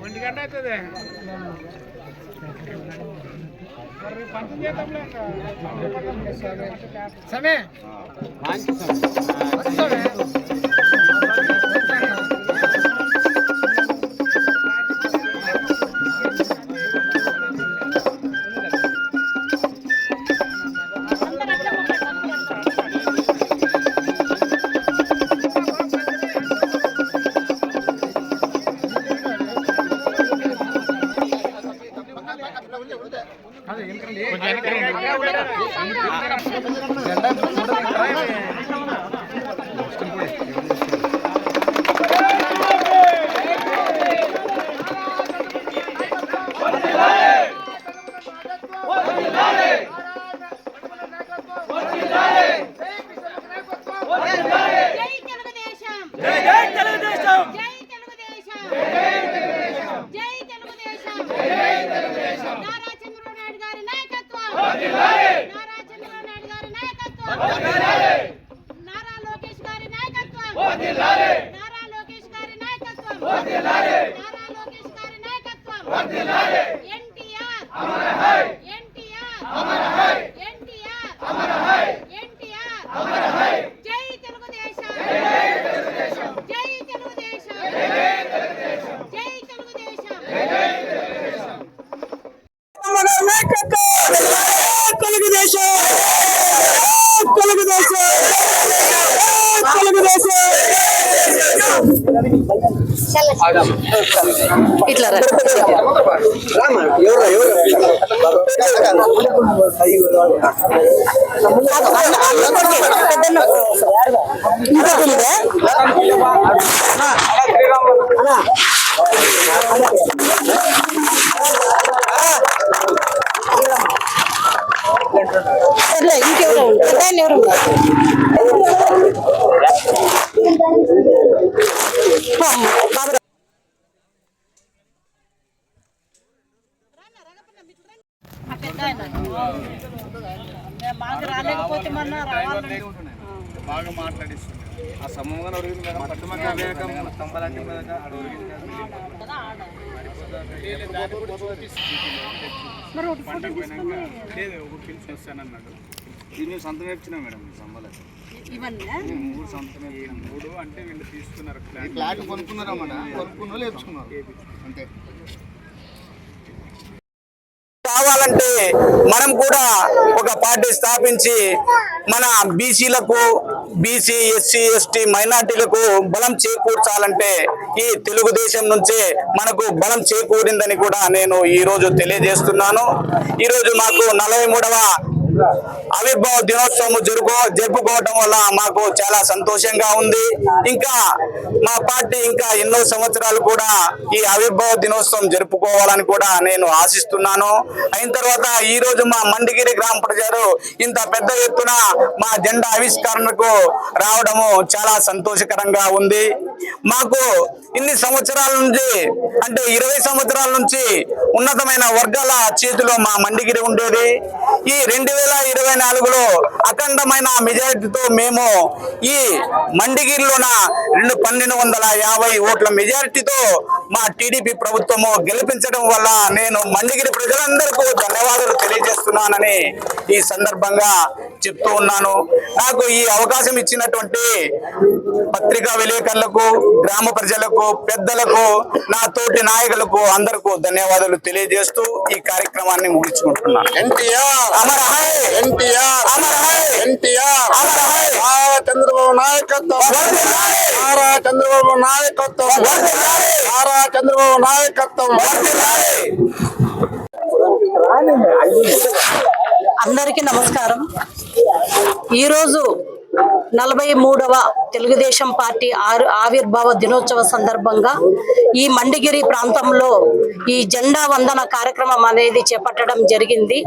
ఒంటి గంట అవుతుంది సమే జై ఇట్లా రా. పెద్దన్న. ఇంకా ఉందా? సర్లే, ఇంకెవరు పెద్ద ఆయన ఎవరు బాగా మాట్లాడిస్తుంది. ఆ సమూహంగా అడిగింది మేడం పట్టుమక్క వేయకం అడిగింది లేదు ఒక పిలిచి వస్తానన్నాడు. దీన్ని సంతకం ఇచ్చినా మేడం సంబలకి ఇవన్నీ? మూడు సంతకం మూడు. అంటే వీళ్ళు తీసుకున్నారు ఫ్లాట్ కొనుక్కున్నారా మన కొనుక్కున్న అంతే. కావాలంటే మనం కూడా ఒక పార్టీ స్థాపించి మన బీసీలకు బీసీ ఎస్సీ ఎస్టీ మైనార్టీలకు బలం చేకూర్చాలంటే ఈ తెలుగుదేశం నుంచే మనకు బలం చేకూరిందని కూడా నేను ఈరోజు తెలియజేస్తున్నాను. ఈరోజు మాకు నలభై మూడవ ఆవిర్భావ దినోత్సవం జరుపు జరుపుకోవటం వల్ల మాకు చాలా సంతోషంగా ఉంది. ఇంకా మా పార్టీ ఇంకా ఎన్నో సంవత్సరాలు కూడా ఈ ఆవిర్భావ దినోత్సవం జరుపుకోవాలని కూడా నేను ఆశిస్తున్నాను. అయిన తర్వాత ఈ రోజు మా మండిగిరి గ్రామ ప్రజలు ఇంత పెద్ద ఎత్తున మా జెండా ఆవిష్కరణకు రావడము చాలా సంతోషకరంగా ఉంది. మాకు ఇన్ని సంవత్సరాల నుంచి అంటే ఇరవై సంవత్సరాల నుంచి ఉన్నతమైన వర్గాల చేతిలో మా మండిగిరి ఉండేది. ఈ రెండు వేల ఇరవై నాలుగులో అఖండమైన మెజారిటీతో మేము ఈ మండిగిరిలోన రెండు పన్నెండు వందల యాభై ఓట్ల మెజారిటీతో మా టీడీపీ ప్రభుత్వము గెలిపించడం వల్ల నేను మండిగిరి ప్రజలందరికీ ధన్యవాదాలు తెలియజేస్తున్నానని ఈ సందర్భంగా చెప్తూ ఉన్నాను. నాకు ఈ అవకాశం ఇచ్చినటువంటి పత్రికా విలేకరులకు గ్రామ ప్రజలకు పెద్దలకు నా తోటి నాయకులకు అందరికీ ధన్యవాదాలు తెలియజేస్తూ ఈ కార్యక్రమాన్ని ముగించుకుంటున్నాను. ఎన్టీఆర్! అమర్ ఎన్టీఆర్. ఎన్టీఆర్. నారా చంద్రబాబు నాయకత్వం. నారా చంద్రబాబు నాయకత్వం. నారా చంద్రబాబు నాయకత్వం. అందరికీ నమస్కారం. ఈరోజు నలభై మూడవ తెలుగుదేశం పార్టీ ఆరు ఆవిర్భావ దినోత్సవ సందర్భంగా ఈ మండిగిరి ప్రాంతంలో ఈ జెండా వందన కార్యక్రమం అనేది చేపట్టడం జరిగింది.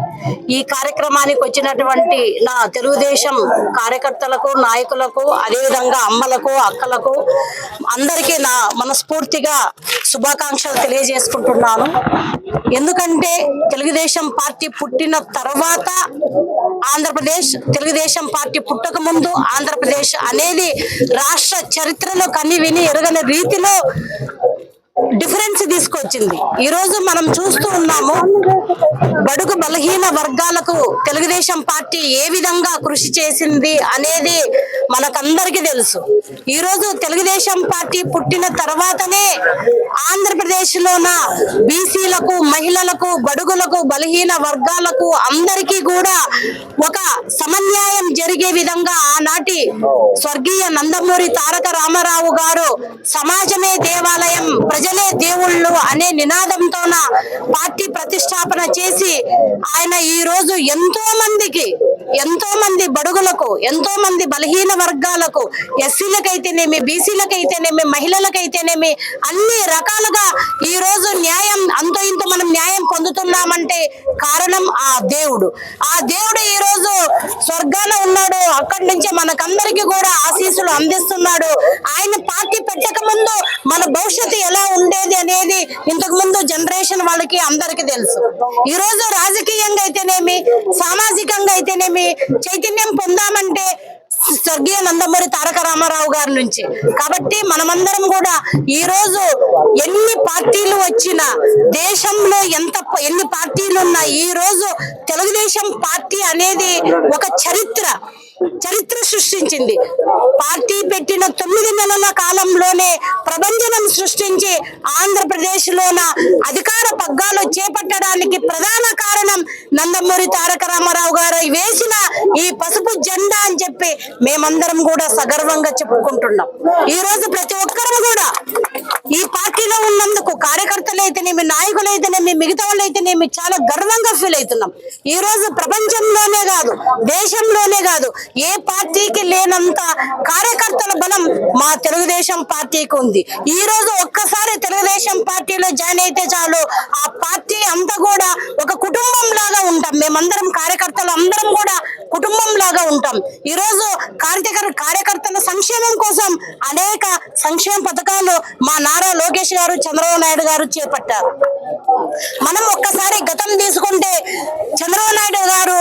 ఈ కార్యక్రమానికి వచ్చినటువంటి నా తెలుగుదేశం కార్యకర్తలకు నాయకులకు అదేవిధంగా అమ్మలకు అక్కలకు అందరికీ నా మనస్ఫూర్తిగా శుభాకాంక్షలు తెలియజేసుకుంటున్నాను. ఎందుకంటే తెలుగుదేశం పార్టీ పుట్టిన తర్వాత ఆంధ్రప్రదేశ్ తెలుగుదేశం పార్టీ పుట్టక ముందు ఆంధ్రప్రదేశ్ అనేది రాష్ట్ర చరిత్రలో కని విని ఎరగని రీతిలో డిఫరెన్స్ తీసుకొచ్చింది. ఈ రోజు మనం చూస్తూ ఉన్నాము బడుగు బలహీన వర్గాలకు తెలుగుదేశం పార్టీ ఏ విధంగా కృషి చేసింది అనేది మనకందరికీ తెలుసు. ఈ రోజు తెలుగుదేశం పార్టీ పుట్టిన తర్వాతనే ఆంధ్రప్రదేశ్ లోన బీసీలకు మహిళలకు బడుగులకు బలహీన వర్గాలకు అందరికీ కూడా ఒక సమన్యాయం జరిగే విధంగా ఆనాటి స్వర్గీయ నందమూరి తారక రామారావు గారు సమాజమే దేవాలయం ప్రజలే దేవుళ్ళు అనే నినాదంతోన పార్టీ ప్రతిష్టాపన చేసి ఆయన ఈ రోజు ఎంతో మందికి ఎంతో మంది బడుగులకు ఎంతో మంది బలహీన వర్గాలకు ఎస్సీలకైతేనేమి బీసీలకైతేనేమి మహిళలకైతేనేమి అన్ని రకాలుగా ఈ రోజు న్యాయం అంతో ఇంత మనం న్యాయం పొందుతున్నామంటే కారణం ఆ దేవుడు. ఆ దేవుడు ఈ రోజు స్వర్గాన ఉన్నాడు. అక్కడి నుంచి మనకందరికీ కూడా ఆశీస్సులు అందిస్తున్నాడు ఆయన పార్టీ పెట్టక ముందు మన భవిష్యత్తు ఎలా ఉండేది అనేది ఇంతకు ముందు జనరేషన్ వాళ్ళకి అందరికీ తెలుసు. ఈ రోజు రాజకీయంగా అయితేనేమి సామాజికంగా అయితేనేమి చైతన్యం పొందామంటే స్వర్గీయ నందమూరి తారక రామారావు గారి నుంచి. కాబట్టి మనమందరం కూడా ఈ రోజు ఎన్ని పార్టీలు వచ్చినా దేశంలో ఎంత ఎన్ని పార్టీలు ఉన్నా ఈ రోజు తెలుగుదేశం పార్టీ అనేది ఒక చరిత్ర. చరిత్ర సృష్టించింది. పార్టీ పెట్టిన తొమ్మిది నెలల కాలంలోనే ప్రభంజనం సృష్టించి ఆంధ్రప్రదేశ్ లోన అధికార పగ్గాలు చేపట్టడానికి ప్రధాన కారణం నందమూరి తారక రామారావు గారు. వేసిన ఈ పసుపు జెండా అని చెప్పి మేమందరం కూడా సగర్వంగా చెప్పుకుంటున్నాం. ఈ రోజు ప్రతి ఒక్కరూ కూడా ఈ పార్టీలో ఉన్నందుకు కార్యకర్తలు అయితేనేమి నాయకులు అయితేనేమి మిగతా వాళ్ళు అయితేనేమి చాలా గర్వంగా ఫీల్ అవుతున్నాం. ఈ రోజు ప్రపంచంలోనే కాదు దేశంలోనే కాదు ఏ పార్టీకి లేనంత కార్యకర్తల బలం మా తెలుగుదేశం పార్టీకి ఉంది. ఈ రోజు ఒక్కసారి తెలుగుదేశం పార్టీలో జాయిన్ అయితే చాలు. ఆ పార్టీ అంతా కూడా ఒక కుటుంబం లాగా ఉంటాం. మేమందరం కార్యకర్తలు అందరం కూడా కుటుంబం లాగా ఉంటాం. ఈ రోజు కార్యకర్ కార్యకర్తల సంక్షేమం కోసం అనేక సంక్షేమ పథకాలు మా నారా లోకేష్ గారు చంద్రబాబు నాయుడు గారు చేపట్టారు. మనం ఒక్కసారి గతం తీసుకుంటే చంద్రబాబు నాయుడు గారు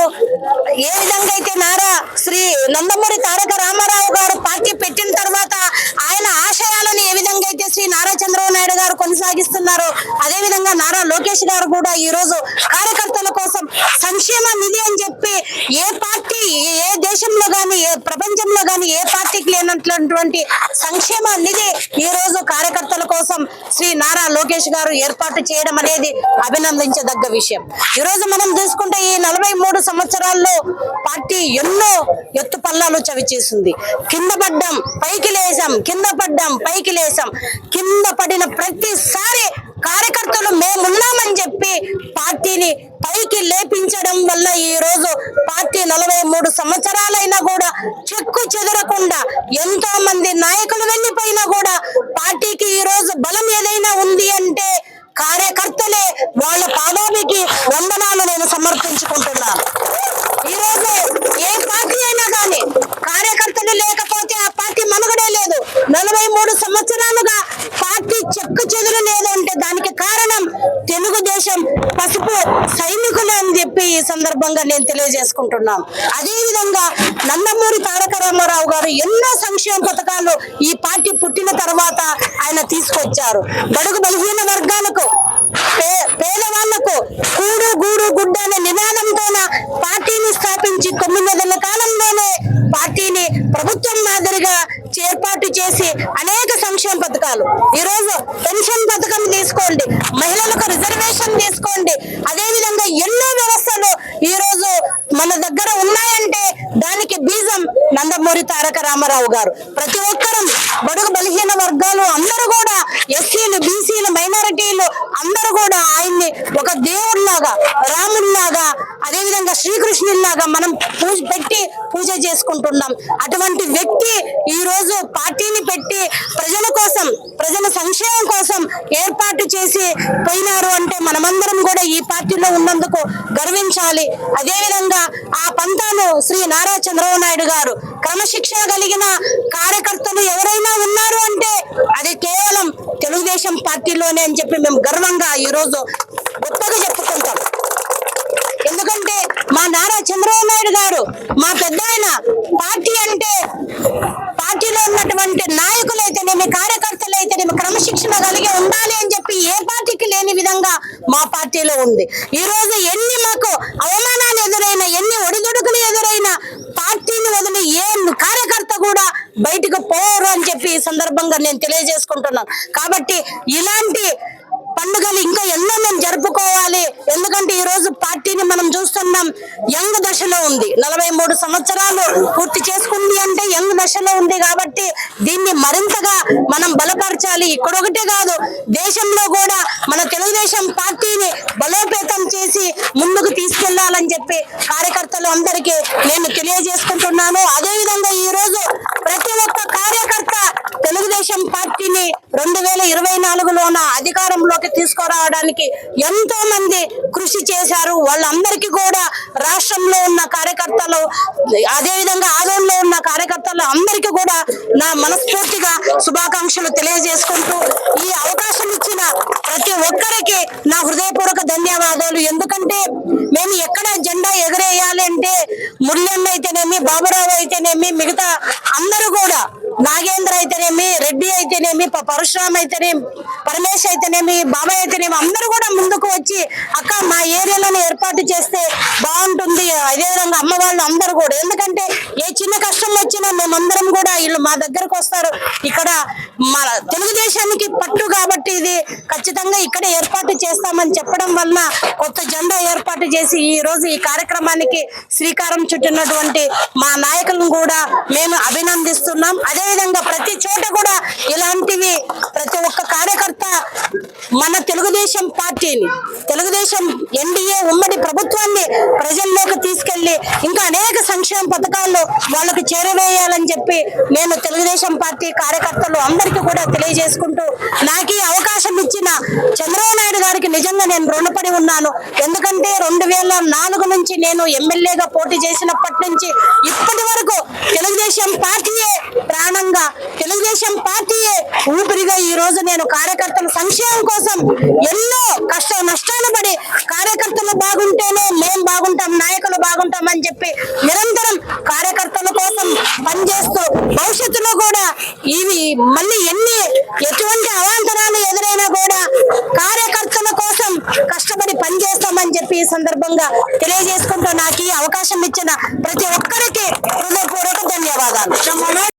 ఏ విధంగా అయితే నారా శ్రీ నందమూరి తారక రామారావు గారు పార్టీ పెట్టిన తర్వాత ఆయన ఆశయాలను ఏ విధంగా అయితే శ్రీ నారా చంద్రబాబు నాయుడు గారు కొనసాగిస్తున్నారు అదే విధంగా నారా లోకేష్ గారు కూడా ఈ రోజు కార్యకర్తల కోసం సంక్షేమ నిధి అని చెప్పి ఏ పార్టీ ఏ దేశంలో గాని ఏ ప్రపంచంలో గాని ఏ పార్టీకి లేనటువంటి సంక్షేమ నిధి ఈ రోజు కార్యకర్తల కోసం శ్రీ నారా లోకేష్ గారు ఏర్పాటు చేయడం అనేది అభినందించదగ్గ విషయం. ఈ రోజు మనం చూసుకుంటే ఈ నలభై మూడు సంవత్సరాల్లో పార్టీ ఎన్నో ఎత్తు పల్లాలు చవిచేసింది. కింద పడ్డాం పైకి లేసాం కింద పడ్డాం పైకి లేసాం. కింద పడిన ప్రతిసారి కార్యకర్తలు మేమున్నామని చెప్పి పార్టీని పైకి లేపించడం వల్ల ఈ రోజు పార్టీ నలభై మూడు సంవత్సరాలైనా కూడా చెక్కు చెదరకుండా ఎంతో మంది నాయకులు వెళ్ళిపోయినా కూడా పార్టీకి ఈ రోజు బలం ఏదైనా ఉంది అంటే కార్యకర్తలే వాళ్ళ పాదానికి వందనాలు నేను సమర్పించుకుంటున్నాను. ఈ రోజు ఏ పార్టీ అయినా కానీ కార్యకర్తలు లేకపోతే ఆ పార్టీ మనుగడే లేదు. నలభై మూడు సంవత్సరాలు పార్టీ చెక్కు చెదురు లేదు అంటే దానికి కారణం తెలుగుదేశం పసుపు సైనికులు అని చెప్పి ఈ సందర్భంగా నేను తెలియజేసుకుంటున్నాను. అదే విధంగా నందమూరి తారక రామారావు గారు ఎన్నో సంక్షేమ పథకాలు ఈ పార్టీ పుట్టిన తర్వాత ఆయన తీసుకొచ్చారు. బడుగు బలహీన వర్గాలకు పేదవాళ్ళకు కూడు గూడు గుడ్డ అనే నినాదంతోన పార్టీని స్థాపించి తొమ్మిది నెలల కాలంలోనే పార్టీని ప్రభుత్వం మాదిరిగా ఏర్పాటు చేసి అనేక సంక్షేమ పథకాలు ఈ రోజు పెన్షన్ పథకం తీసుకోండి మహిళలకు రిజర్వేషన్ తీసుకోండి అదే విధంగా ఎన్నో వ్యవస్థలు ఈ రోజు మన దగ్గర ఉన్నాయంటే దానికి బీజం నందమూరి తారక రామారావు గారు ప్రతి ఒక్కరం బడుగు బలహీన వర్గాలు అందరూ కూడా ఎస్సీలు బీసీలు మైనారిటీలు అందరూ కూడా ఆయన్ని ఒక రాముల్లాగా అదేవిధంగా శ్రీకృష్ణుల్లాగా మనం పూజ పెట్టి పూజ చేసుకుంటున్నాం. అటువంటి వ్యక్తి ఈ రోజు పార్టీని పెట్టి ప్రజల కోసం ప్రజల సంక్షేమం కోసం ఏర్పాటు చేసి పోయినారు అంటే మనమందరం కూడా ఈ పార్టీలో ఉన్నందుకు గర్వించాలి. అదేవిధంగా ఆ పంతాను శ్రీ నారా చంద్రబాబు నాయుడు గారు క్రమశిక్షణ కలిగిన కార్యకర్తలు ఎవరైనా ఉన్నారు అంటే అది కేవలం తెలుగుదేశం పార్టీలోనే అని చెప్పి మేము గర్వంగా ఈ రోజు గొప్పగా చెప్పుకుంటాం. మా నారా చంద్రబాబు నాయుడు గారు మా పెద్దాయన పార్టీ అంటే పార్టీలో ఉన్నటువంటి నాయకులైతేనేమి కార్యకర్తలైతేనేమి క్రమశిక్షణ కలిగి ఉండాలి అని చెప్పి ఏ పార్టీకి లేని విధంగా మా పార్టీలో ఉంది. ఈ రోజు ఎన్ని మాకు అవమానాలు ఎదురైనా ఎన్ని ఒడిదుడుకులు ఎదురైనా పార్టీని వదిలి ఏ కార్యకర్త కూడా బయటకు పోరు అని చెప్పి ఈ సందర్భంగా నేను తెలియజేసుకుంటున్నాను. కాబట్టి ఇలాంటి పండుగలు ఇంకా ఎన్నో మేము జరుపుకోవాలి. ఎందుకంటే ఈ రోజు పార్టీని మనం చూస్తున్నాం యంగ్ దశలో ఉంది. నలభై మూడు సంవత్సరాలు పూర్తి చేసుకుంది అంటే యంగ్ దశలో ఉంది కాబట్టి దీన్ని మరింతగా మనం బలపరచాలి. ఇక్కడొకటే కాదు దేశంలో కూడా మన తెలుగుదేశం పార్టీని బలోపేతం చేసి ముందుకు తీసుకెళ్ళాలని చెప్పి కార్యకర్తలు అందరికీ నేను తెలియజేసుకుంటున్నాను. అదేవిధంగా ఈ రోజు ప్రతి ఒక్క తెలుగుదేశం పార్టీని రెండు వేల ఇరవై నాలుగులోన అధికారంలోకి తీసుకురావడానికి ఎంతో మంది కృషి చేశారు. వాళ్ళందరికీ కూడా రాష్ట్రంలో ఉన్న కార్యకర్తలు అదేవిధంగా ఆదోళనలో ఉన్న కార్యకర్తలు అందరికీ కూడా నా మనస్ఫూర్తిగా శుభాకాంక్షలు తెలియజేసుకుంటూ ఈ అవకాశం ఇచ్చిన ప్రతి ఒక్కరికి నా హృదయపూర్వక ధన్యవాదాలు. ఎందుకంటే మేము ఎక్కడ జెండా ఎగరేయాలి అంటే మురళన్న అయితేనేమి బాబురావు అయితేనేమి మిగతా అందరూ కూడా నాగేంద్ర అయితేనేమి రెడ్డి అయితేనేమి పరశురామ్ అయితేనేమి పరమేశ్ అయితేనేమి బాబాయ్ అయితేనేమి అందరూ కూడా ముందుకు వచ్చి అక్క మా ఏరియాలను ఏర్పాటు చేస్తే బాగుంటుంది అదేవిధంగా అమ్మ వాళ్ళు అందరూ కూడా. ఎందుకంటే ఏ చిన్న కష్టం వచ్చినా మేమందరం కూడా వీళ్ళు మా దగ్గరకు వస్తారు. ఇక్కడ మన తెలుగుదేశానికి పట్టు ఇది ఖచ్చితంగా ఇక్కడ ఏర్పాటు చేస్తామని చెప్పడం వలన కొత్త జెండా ఏర్పాటు చేసి ఈ రోజు ఈ కార్యక్రమానికి శ్రీకారం చుట్టినటువంటి మా నాయకులను కూడా మేము అభినందిస్తున్నాం. అదేవిధంగా ప్రతి చోట కూడా ఇలాంటివి ప్రతి ఒక్క కార్యకర్త మన తెలుగుదేశం పార్టీని తెలుగుదేశం ఎన్డీఏ ఉమ్మడి ప్రభుత్వాన్ని ప్రజల్లో తీసుకెళ్ళి ఇంకా అనేక సంక్షేమ పథకాలు వాళ్ళకు చేరవేయాలని చెప్పి నేను తెలుగుదేశం పార్టీ కార్యకర్తలు అందరికీ కూడా తెలియజేసుకుంటూ నాకు ఈ అవకాశం ఇచ్చిన చంద్రబాబు నాయుడు గారికి నిజంగా నేను రుణపడి ఉన్నాను. ఎందుకంటే రెండు వేల నాలుగు నుంచి నేను ఎమ్మెల్యేగా పోటీ చేసినప్పటి నుంచి ఇప్పటి వరకు తెలుగుదేశం పార్టీయే ప్రాణంగా తెలుగుదేశం పార్టీయే ఊపిరిగా ఈ రోజు నేను కార్యకర్తల సంక్షేమం కోసం ఎన్నో కష్ట నష్టాలు పడి కార్యకర్తలు బాగుంటేనే మేం బాగుంటాం నాయకులు బాగుంటాం అని చెప్పి నిరంతరం కార్యకర్తల కోసం పనిచేస్తూ భవిష్యత్తులో కూడా ఇవి మళ్ళీ ఎన్ని ఎటువంటి అవాంతరాలు ఎదురైనా కూడా కార్యకర్తల కోసం కష్టపడి పనిచేస్తామని చెప్పి ఈ సందర్భంగా తెలియజేసుకుంటూ నాకు ఈ అవకాశం ఇచ్చిన ప్రతి ఒక్కరికి